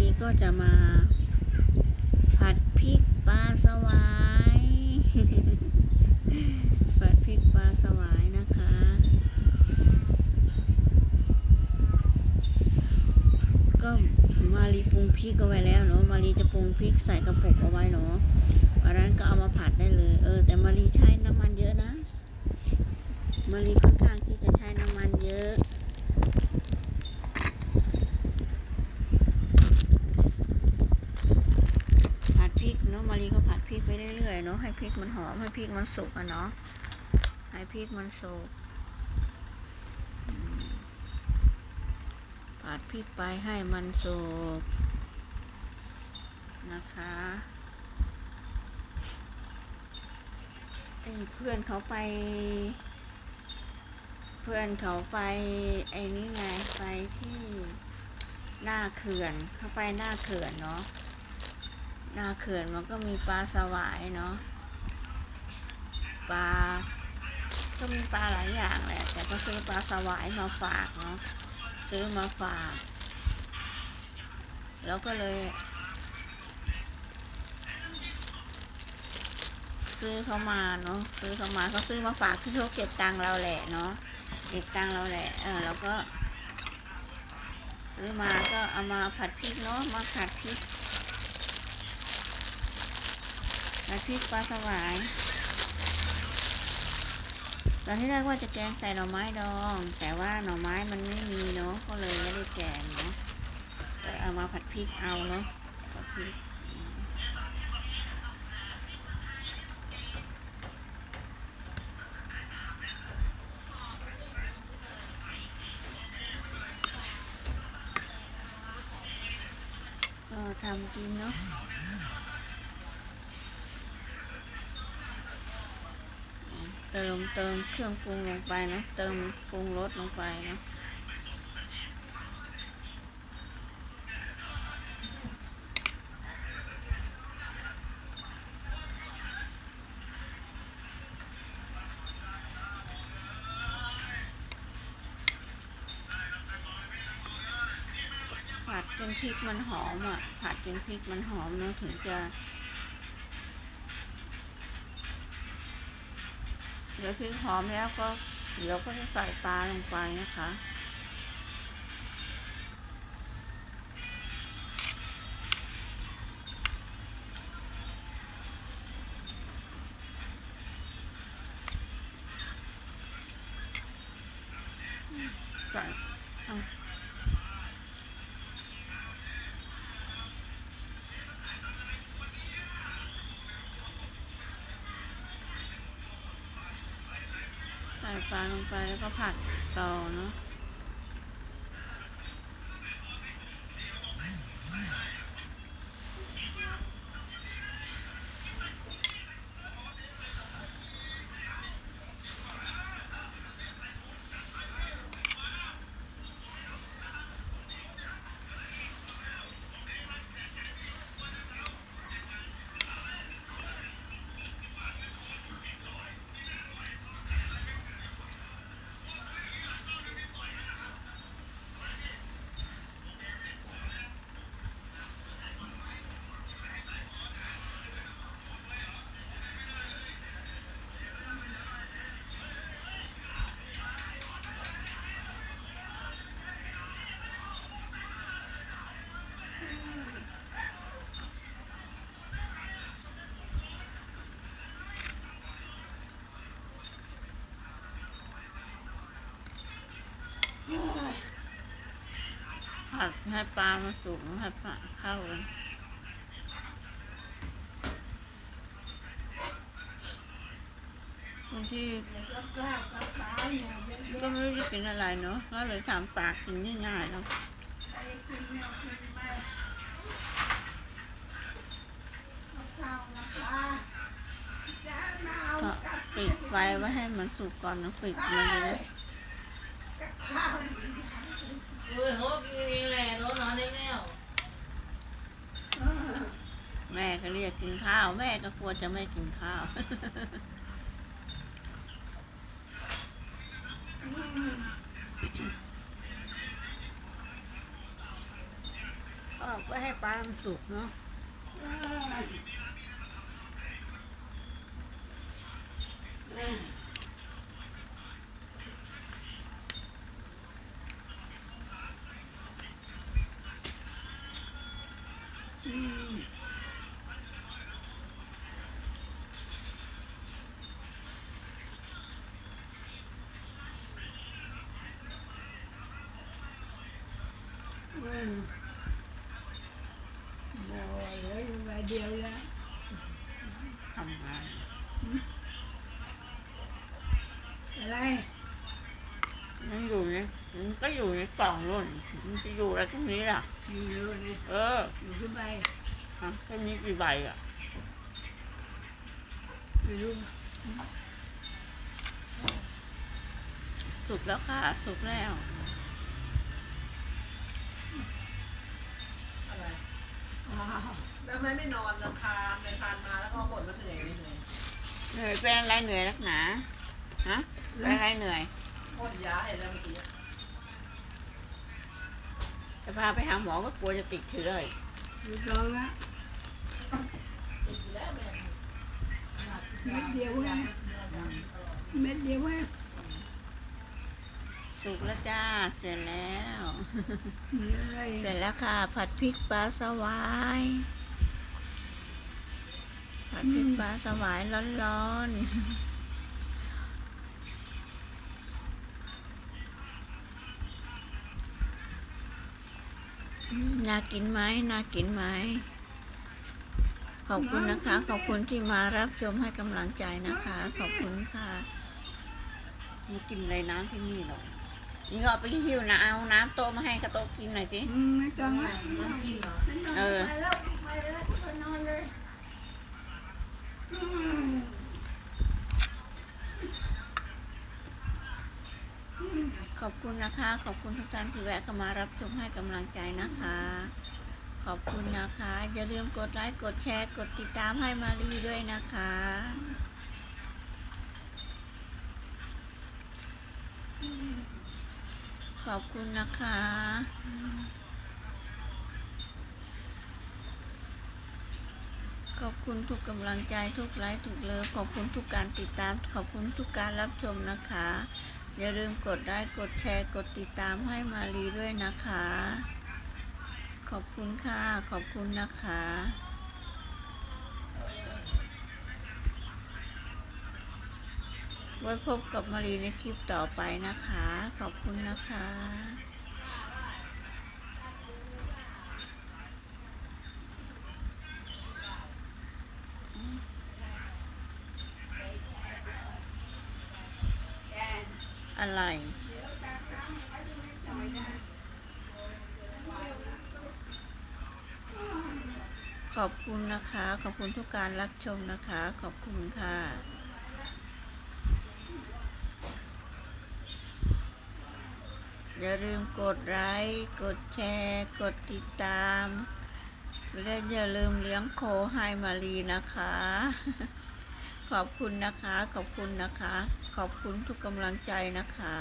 รีก็จะมา ผัดพริกปลาสวาย ผัดพริกปลาสวายนะคะ ก็มารีปรุงพริกเอาไว้แล้วเนาะ มารีจะปรุงพริกใส่กระปุกเอาไว้เนาะวันนั้นก็เอามาผัดได้เลย เออ แต่มารีใช้น้ำมันเยอะนะ มารีค่อนข้างที่จะใช้น้ำมันเยอะ ผัดพริกเนาะมารี กไปเรื่อยๆเนาะให้พริกมันหอมให้พริกมันสุกอะเนาะให้พริกมันสุกผัดพริกไปให้มันสุกนะคะไอ้เพื่อนเขาไป เพื่อนเขาไปไอ้นี่ไงไปที่หน้าเขื่อนเขาไปหน้าเขื่อนเนาะ หน้าเขื่อนมันก็มีปลาสวายเนาะปลาก็มีปลาหลายอย่างแหละแต่ก็ซื้อปลาสวายมาฝากเนาะซื้อมาฝาก แล้วก็เลย ซื้อเขามาเนาะซื้อเขามาเขาซื้อมาฝากที่เขาเก็บตังเราแหละเนาะเก็บตังเราแหละเออแล้วก็ ซื้อมาก็เอามาผัดพริกเนาะมาผัดพริก น้ำพริกปลาสวาย ตอนที่แรกว่าจะแกงใส่หน่อไม้ดอง แต่ว่าหน่อไม้มันไม่มีเนาะ ก็เลยไม่ได้แกงเนาะก็เอามาผัดพริกเอาเนาะผัดพริกทำกินเนาะ เติมเติมเครื่องปรุงลงไปนะเติมปรุงรสลงไปนะผัดจนพริกมันหอมอะผัดจนพริกมันหอมเนาะถึงจะ เดี๋ยวพริกหอมแล้วก็เดี๋ยวก็จะใส่ปลาลงไปนะคะใส่เอาใส่ป ลาลงไปแล้วก็ผัดต่อเนาะ ผัดให้ปลามันสุกให้ปลาเข้ากันบางทีก็ไม่รู้จะกินอะไรเนาะก็เลยถามปากกินง่ายๆเนาะก็ปิดไฟไว้ให้มันสุกก่อนนะปิดมันเลยเฮ้ยเขากินเองแหละโดนนอนได้แล้ว แม่ก็เรียกกินข้าว แม่ก็กลัวจะไม่กินข้าวก็ให้ปลามันสุกเนาะ อืม โอ้ยเหลืออยู่ใบเดียวแล้วทำงานอะไรมันอยู่ในมันก็อยู่ในกล่องนู่นมันจะอยู่อะไรตรงนี้ล่ะ อยู่เยอะเนี่ยเอออยู่ขึ้นไปฮะแค่นี้กี่ใบอะไม่รู้สุกแล้วค่ะ สุกแล้ว แล้วทำไมไม่นอนนะคานไปคานมาแล้วก็บ่นว่าเหนื่อยเหนื่อยเหนื่อยเป็นอะไรเหนื่อยนักหนาฮะเป็นอะไรเหนื่อยพ่นยาให้แล้วเมื่อกี้จะพาไปหาหมอก็กลัวจะติดเชื้ออีกอยู่ตรงละติดแล้วแม่เม็ดเดียวไงเม็ดเดียวไง สุกแล้วจ้า เสร็จแล้วมีอะไรเสร็จแล้วค่ะ ผัดพริกปลาสวาย ผัดพริกปลาสวายร้อนๆอืมน่ากินไหมน่ากินไหม ขอบคุณนะคะ ขอบคุณที่มารับชมให้กำลังใจนะคะ ขอบคุณค่ะไมากินอะไรน้ำที่นี่หรอ กนี่ก็เอาไปหิ้วนะเอาน้ำโต๊ะมาให้กระโต๊ะกินหน่อยสิอืมไม่ต้องละน้ำกินเหรอไม่ต้องเออไปแล้วไปแล้วไปนอนเลยอืมขอบคุณนะคะ ขอบคุณทุกท่านที่แวะเข้ามารับชมให้กำลังใจนะคะ ขอบคุณนะคะ อย่าลืมกดไลค์ กดแชร์ กดติดตามให้มารีด้วยนะคะ ขอบคุณนะคะ ขอบคุณทุกกำลังใจทุกไลค์ทุกเลิฟขอบคุณทุกการติดตาม ขอบคุณทุกการรับชมนะคะ อย่าลืมกดไลค์กดแชร์กดติดตามให้มารีด้วยนะคะ ขอบคุณค่ะ ขอบคุณนะคะ ไว้พบกับมารีในคลิปต่อไปนะคะ ขอบคุณนะคะอะไรขอบคุณนะคะ ขอบคุณทุกการรับชมนะคะ ขอบคุณค่ะ อย่าลืมกดไลค์กดแชร์ กดติดตาม และอย่าลืมเลี้ยงโคให้มารีนะคะ ขอบคุณนะคะ ขอบคุณนะคะ ขอบคุณทุกกำลังใจนะคะ